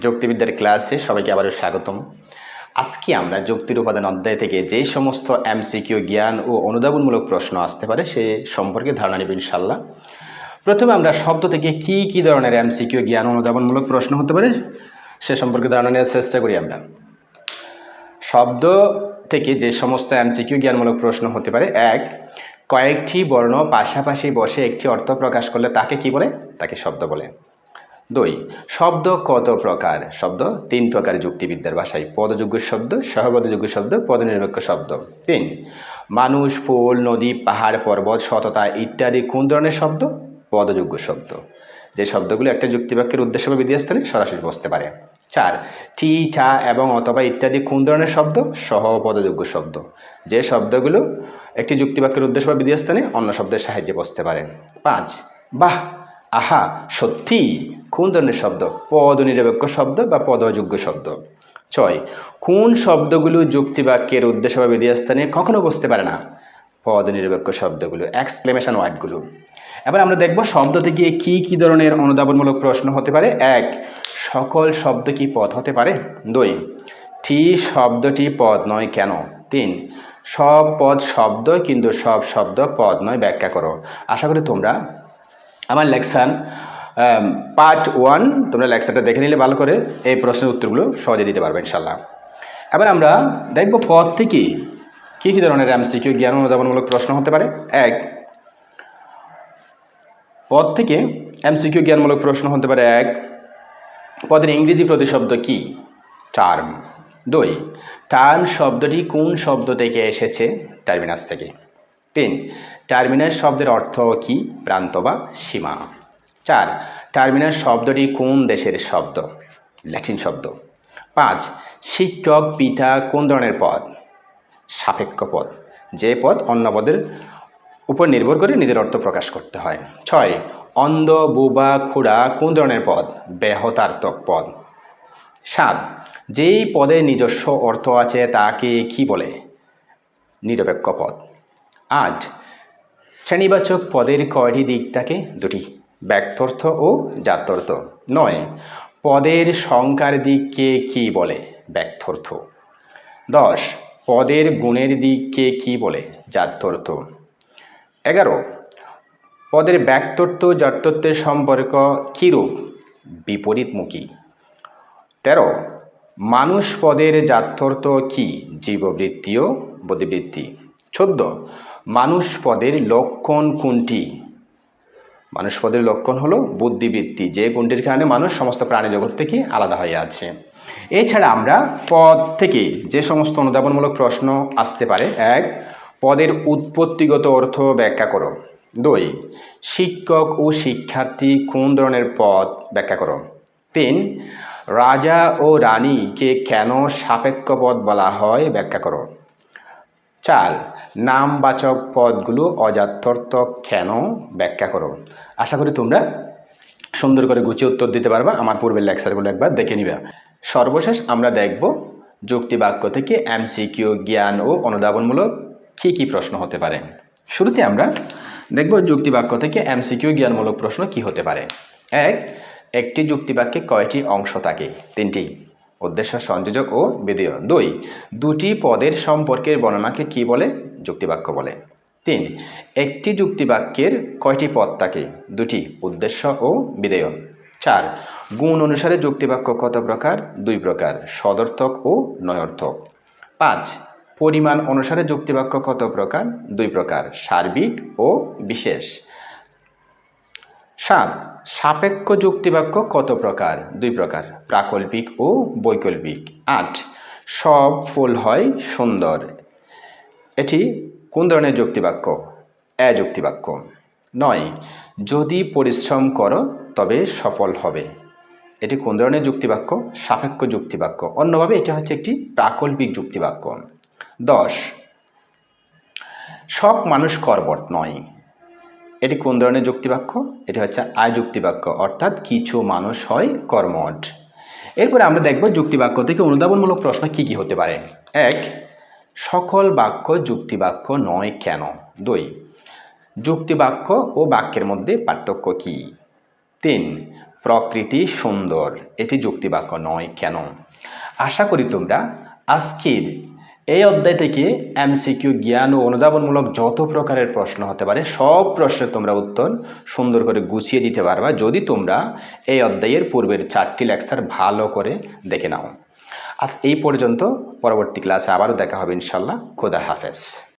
যুক্তিবিদ্যার ক্লাসে সবাইকে আবারও স্বাগতম। আজকে আমরা যুক্তির উপাদান অধ্যায় থেকে যেই সমস্ত এমসিকিউ জ্ঞান ও অনুধাবনমূলক প্রশ্ন আসতে পারে সে সম্পর্কে ধারণা নেব ইনশাল্লাহ প্রথমে আমরা শব্দ থেকে কি কি ধরনের এমসিকিউ জ্ঞান অনুধাবনমূলক প্রশ্ন হতে পারে সে সম্পর্কে ধারণা নেওয়ার চেষ্টা করি আমরা। শব্দ থেকে যে সমস্ত এমসিকিউ জ্ঞানমূলক প্রশ্ন হতে পারে, এক, কয়েকটি বর্ণ পাশাপাশি বসে একটি অর্থ প্রকাশ করলে তাকে কি বলে? তাকে শব্দ বলে। দুই, শব্দ কত প্রকার? শব্দ, তিন প্রকার যুক্তিবিদ্যার ভাষায় পদযোগ্য শব্দ, সহপদযোগ্য শব্দ, পদনিরপেক্ষ শব্দ। তিন, মানুষ, ফুল, নদী, পাহাড়, পর্বত, সততা ইত্যাদি কোন ধরনের শব্দ? পদযোগ্য শব্দ। যে শব্দগুলো একটা যুক্তিবাক্যের উদ্দেশ্য বা বিধিস্থানে সরাসরি বসতে পারে। চার, টি, ঠা এবং অথবা ইত্যাদি কোন ধরনের শব্দ? সহপদযোগ্য শব্দ। যে শব্দগুলো একটি যুক্তিবাক্যের উদ্দেশ্য বা বিধিস্থানে অন্য শব্দের সাহায্যে বসতে পারে। পাঁচ, বাহ, আহা, সত্যি। কোন ধরনের শব্দ পদ নিরপেক্ষ শব্দ বা পদযোগ্য শব্দ। ছয় কোন শব্দগুলো যুক্তিবাক্যের উদ্দেশ্য বা বিধিস্থানে কখনো বসতে পারে না। পদ নিরপেক্ষ শব্দগুলো এক্সপ্লেমেশন ওয়ার্ডগুলো এবার আমরা দেখব শব্দ থেকে কি কি ধরনের অনুধাবনমূলক প্রশ্ন হতে পারে। এক, সকল শব্দ কি পদ হতে পারে? দুই, টি শব্দটি পদ নয় কেন? তিন, সব পদ শব্দ কিন্তু সব শব্দ পদ নয় ব্যাখ্যা করো। আশা করি তোমরা আমার লেকশান পার্ট ওয়ান তোমরা লেকচারটা দেখে নিলে ভালো করে। এই প্রশ্নের উত্তরগুলো সহজে দিতে পারবে ইনশাল্লাহ এবার আমরা দেখব পদ থেকে কী কী ধরনের এমসিকিউ জ্ঞান অনুধাবনমূলক প্রশ্ন হতে পারে। এক, পদ থেকে এমসিকিউ জ্ঞানমূলক প্রশ্ন হতে পারে এক, পদের ইংরেজি প্রতিশব্দ কি? টার্ম। দুই, টার্ম শব্দটি কোন শব্দ থেকে এসেছে? টার্মিনাস থেকে। তিন, টার্মিনাস শব্দের অর্থ কি? প্রান্ত বা সীমা। চার টার্মিনাস শব্দটি কোন দেশের শব্দ? ল্যাটিন শব্দ। পাঁচ, শিক্ষক, পিতা কোন ধরনের পদ? সাপেক্ষ পদ। যে পদ অন্য পদের উপর নির্ভর করে নিজের অর্থ প্রকাশ করতে হয়। ছয়, অন্ধ, বোবা, খুড়া কোন ধরনের পদ? ব্যাহতার্থক পদ। সাত, যেই পদের নিজস্ব অর্থ আছে তাকে কি বলে? নিরপেক্ষ পদ। আট, শ্রেণীবাচক পদের কয়টি দিক থাকে? দুটি। ব্যক্তর্থ ও জাত্যর্থ নয়, পদের সংখ্যার দিককে কি বলে? ব্যক্তর্থ। দশ, পদের গুণের দিককে কি বলে? জাত্যর্থ এগারো, পদের ব্যক্তত্ব জাত্যত্বের সম্পর্ক কীরূপ? বিপরীতমুখী। তেরো, মানুষ পদের জাত্যর্থ কি? জীববৃত্তি ও বুদ্ধিবৃত্তি চোদ্দ, মানুষ পদের লক্ষণ কোনটি? মানুষ পদের লক্ষণ হলো বুদ্ধিবৃত্তি। যে কোনটির কারণে মানুষ সমস্ত প্রাণী জগৎ থেকে আলাদা হয়ে আছে। এছাড়া আমরা পদ থেকে যে সমস্ত অনুধাবনমূলক প্রশ্ন আসতে পারে, এক, পদের উৎপত্তিগত অর্থ ব্যাখ্যা করো। দুই, শিক্ষক ও শিক্ষার্থী কোন ধরনের পদ ব্যাখ্যা করো। তিন, রাজা ও রানীকে কেন সাপেক্ষ পদ বলা হয় ব্যাখ্যা করো। চার নামবাচক পদগুলো অজাত্যর্থ কেন ব্যাখ্যা করো। আশা করি তোমরা সুন্দর করে গুছিয়ে উত্তর দিতে পারবা। আমার পূর্বের লেকচারগুলো একবার দেখে নিবে। সর্বশেষ আমরা দেখব যুক্তি বাক্য থেকে এমসিকিউ জ্ঞান ও অনুধাবনমূলক কী কী প্রশ্ন হতে পারে। শুরুতে আমরা দেখব যুক্তি বাক্য থেকে এমসিকিউ জ্ঞানমূলক প্রশ্ন কি হতে পারে। এক, একটি যুক্তিবাক্যে কয়টি অংশ থাকে? তিনটি। উদ্দেশ্য, সংযোজক ও বিধেয় দুই, দুটি পদের সম্পর্কের বর্ণনাকে কি বলে? যুক্তিবাক্য বলে। তিন, একটি যুক্তিবাক্যের কয়টি পদ থাকে দুটি, উদ্দেশ্য ও বিধেয় চার, গুণ অনুসারে যুক্তিবাক্য কত প্রকার? দুই প্রকার, সদর্থক ও নয়র্থক। পাঁচ, পরিমাণ অনুসারে যুক্তিবাক্য কত প্রকার? দুই প্রকার, সার্বিক ও বিশেষ। সাত সাপেক্ষ যুক্তিবাক্য কত প্রকার? দুই প্রকার, প্রাকল্পিক ও বৈকল্পিক। আট, সব ফুল হয় সুন্দর। এটি কোন ধরনের যুক্তিবাক্য? এ যুক্তিবাক্য নয়, যদি পরিশ্রম করো, তবে সফল হবে। এটি কোন ধরনের যুক্তিবাক্য? সাপেক্ষ যুক্তিবাক্য। অন্যভাবে এটা হচ্ছে একটি প্রাকল্পিক যুক্তিবাক্য। দশ, সব মানুষ কর্বট নয়। এটি কোন ধরনের যুক্তিবাক্য? এটি হচ্ছে আয় যুক্তিবাক্য অর্থাৎ কিছু মানুষ হয় কর্মঠ। এরপরে আমরা দেখব যুক্তিবাক্য থেকে অনুধাবনমূলক প্রশ্ন কি কি হতে পারে। এক, সকল বাক্য যুক্তিবাক্য নয় কেন? দুই, যুক্তিবাক্য ও বাক্যের মধ্যে পার্থক্য কি? তিন, প্রকৃতি সুন্দর, এটি যুক্তিবাক্য নয় কেন? আশা করি তোমরা আজকের এই অধ্যায় থেকে এমসিকিউ জ্ঞান ও অনুধাবনমূলক যত প্রকারের প্রশ্ন হতে পারে, সব প্রশ্নের তোমরা উত্তর সুন্দর করে গুছিয়ে দিতে পারবা যদি তোমরা এই অধ্যায়ের পূর্বের চারটি লেকচার ভালো করে দেখে নাও। আজ এই পর্যন্ত পরবর্তী ক্লাসে আবারও দেখা হবে ইনশাল্লাহ খোদা হাফেজ।